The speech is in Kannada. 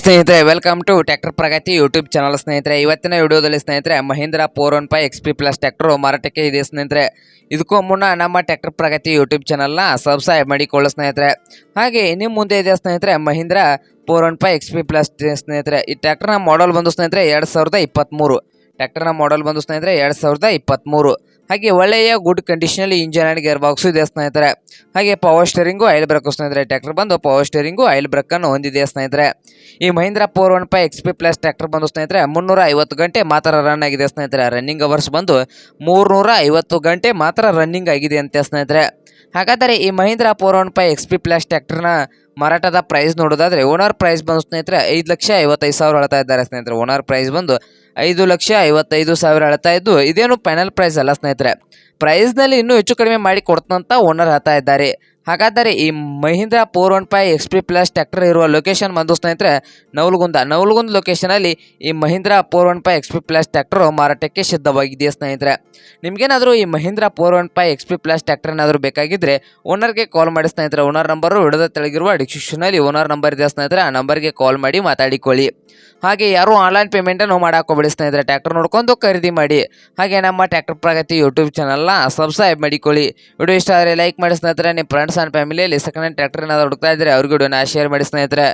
ಸ್ನೇಹಿತರೆ welcome to tractor Pragati YouTube channel ಸ್ನೇಹಿತರೆ. ಇವತ್ತಿನ ವಿಡಿಯೋದಲ್ಲಿ ಸ್ನೇಹಿತರೆ, Mahindra four one five X P plus tractor ಮಾರಾಟಕ್ಕೆ ಇದೆ ಸ್ನೇಹಿತರೆ. ಇದಕ್ಕೂ ಮುನ್ನ ನಮ್ಮ ಟ್ರ್ಯಾಕ್ಟರ್ ಪ್ರಗತಿ ಯೂಟ್ಯೂಬ್ ಚಾನಲ್ನ ಸಬ್ಸ್ಕ್ರೈಬ್ ಮಾಡಿಕೊಳ್ಳೋ ಸ್ನೇಹಿತರೆ. ಹಾಗೆ ನಿಮ್ಮ ಮುಂದೆ ಇದೆ ಸ್ನೇಹಿತರೆ, Mahindra four one five X P plus ಸ್ನೇಹಿತರೆ. ಈ ಟ್ರ್ಯಾಕ್ಟರ್ನ ಮಾಡಲ್ ಬಂದು ಸ್ನೇಹಿತರೆ, ಎರಡು ಸಾವಿರದ ಇಪ್ಪತ್ತ್ಮೂರು ಟ್ರ್ಯಾಕ್ಟರ್ನ ಮಾಡಲ್ ಬಂದು ಸ್ನೇಹಿತರೆ, ಎರಡು ಸಾವಿರದ ಇಪ್ಪತ್ತ್ಮೂರು ಹಾಗೆ ಒಳ್ಳೆಯ ಗುಡ್ ಕಂಡೀಷನಲ್ಲಿ ಇಂಜನ್ ಆ್ಯಂಡ್ ಗೇರ್ ಬಾಕ್ಸು ಇದೆ ಸ್ನೇಹಿತರೆ. ಹಾಗೆ ಪವರ್ ಸ್ಟೇರಿಂಗು ಆಯಿಲ್ ಬ್ರೇಕು ಸ್ನೇಹಿತರೆ ಟ್ರ್ಯಾಕ್ಟರ್ ಬಂದು ಪವರ್ ಸ್ಟೇರಿಂಗು ಆಯಿಲ್ ಬ್ರೇಕನ್ನು ಹೊಂದಿದೆ ಸ್ನೇಹಿತರೆ. ಈ Mahindra four one five X P plus tractor ಬಂದು ಸ್ನೇಹಿತರೆ ಮುನ್ನೂರ ಐವತ್ತು ಗಂಟೆ ಮಾತ್ರ ರನ್ ಆಗಿದೆ ಸ್ನೇಹಿತರೆ. ರನ್ನಿಂಗ್ ಅವರ್ಸ್ ಬಂದು ಮೂರ್ನೂರ ಐವತ್ತು ಗಂಟೆ ಮಾತ್ರ ರನ್ನಿಂಗ್ ಆಗಿದೆ ಅಂತ ಸ್ನೇಹಿತರೆ. ಹಾಗಾದರೆ ಈ Mahindra four one five X P plus ಟ್ರ್ಯಾಕ್ಟರ್ನ ಮಾರಾಟದ ಪ್ರೈಸ್ ನೋಡೋದಾದರೆ ಓನರ್ ಪ್ರೈಸ್ ಬಂದು ಸ್ನೇಹಿತರೆ ಐದು ಲಕ್ಷ ಐವತ್ತೈದು ಸಾವಿರ ಹೇಳ್ತಾ ಇದ್ದಾರೆ ಸ್ನೇಹಿತರೆ. ಓನರ್ ಪ್ರೈಸ್ ಬಂದು ಐದು ಲಕ್ಷ ಐವತ್ತೈದು ಸಾವಿರ ಹೇಳ್ತಾ ಇದ್ದು ಇದೇನು ಫೈನಲ್ ಪ್ರೈಸ್ ಅಲ್ಲ ಸ್ನೇಹಿತರೆ. ಪ್ರೈಸ್ನಲ್ಲಿ ಇನ್ನೂ ಹೆಚ್ಚು ಕಡಿಮೆ ಮಾಡಿ ಕೊಡ್ತಂತ ಓನರ್ ಹೇಳ್ತಾ ಇದ್ದಾರೆ. ಹಾಗಾದರೆ ಈ Mahindra four one five X P plus tractor ಇರುವ ಲೊಕೇಶನ್ ಬಂದು ಸ್ನೇಹಿತರೆ, ನವಲಗುಂದ. ನವಲಗುಂದ ಲೊಕೇಶನಲ್ಲಿ ಈ Mahindra four one five X P plus tractor ಮಾರಾಟಕ್ಕೆ ಸಿದ್ಧವಾಗಿದೆ ಸ್ನೇಹಿತರೆ? ನಿಮಗೇನಾದರೂ ಈ Mahindra four one five X P plus tractor ಏನಾದರೂ ಬೇಕಾಗಿದ್ದರೆ ಓನರ್ಗೆ ಕಾಲ್ ಮಾಡಿ ಸ್ನೇಹಿತರೆ. ಓನರ್ ನಂಬರು ಹಿಡಿದ ತೆಳಗಿರುವ ಡಿಸ್ಕ್ರಿಪ್ಷನಲ್ಲಿ ಓನರ್ ನಂಬರ್ ಇದೆ ಸ್ನೇಹಿತರೆ. ಆ ನಂಬರ್ಗೆ ಕಾಲ್ ಮಾಡಿ ಮಾತಾಡಿಕೊಳ್ಳಿ. ಹಾಗೆ ಯಾರು ಆನ್ಲೈನ್ ಪೇಮೆಂಟನ್ನು ಮಾಡಾಕೋಬೇಡಿ ಸ್ನೇಹಿತರೆ. ಟ್ರ್ಯಾಕ್ಟರ್ ನೋಡ್ಕೊಂಡು ಖರೀದಿ ಮಾಡಿ. ಹಾಗೆ ನಮ್ಮ ಟ್ರ್ಯಾಕ್ಟರ್ ಪ್ರಗತಿ ಯೂಟ್ಯೂಬ್ ಚಾನಲ್ನ ಸಬ್ಸ್ಕ್ರೈಬ್ ಮಾಡಿಕೊಳ್ಳಿ ವಿಡಿಯೋ ಇಷ್ಟ ಆದರೆ ಲೈಕ್ ಮಾಡಿ ಸ್ನೇಹಿತರೆ ನಿಮ್ಮ ಫ್ರೆಂಡ್ಸ್ ಆ್ಯಂಡ್ ಫ್ಯಾಮಿಲಿಯಲ್ಲಿ ಸೆಕೆಂಡ್ ಹ್ಯಾಂಡ್ ಟ್ರ್ಯಾಕ್ಟರ್ ಏನಾದರೂ ಹುಡುಕ್ತಾ ಇದ್ದರೆ ಅವ್ರಿಗೂ ವಿಡಿಯೋನ ಶೇರ್ ಮಾಡಿ ಸ್ನೇಹಿತರೆ.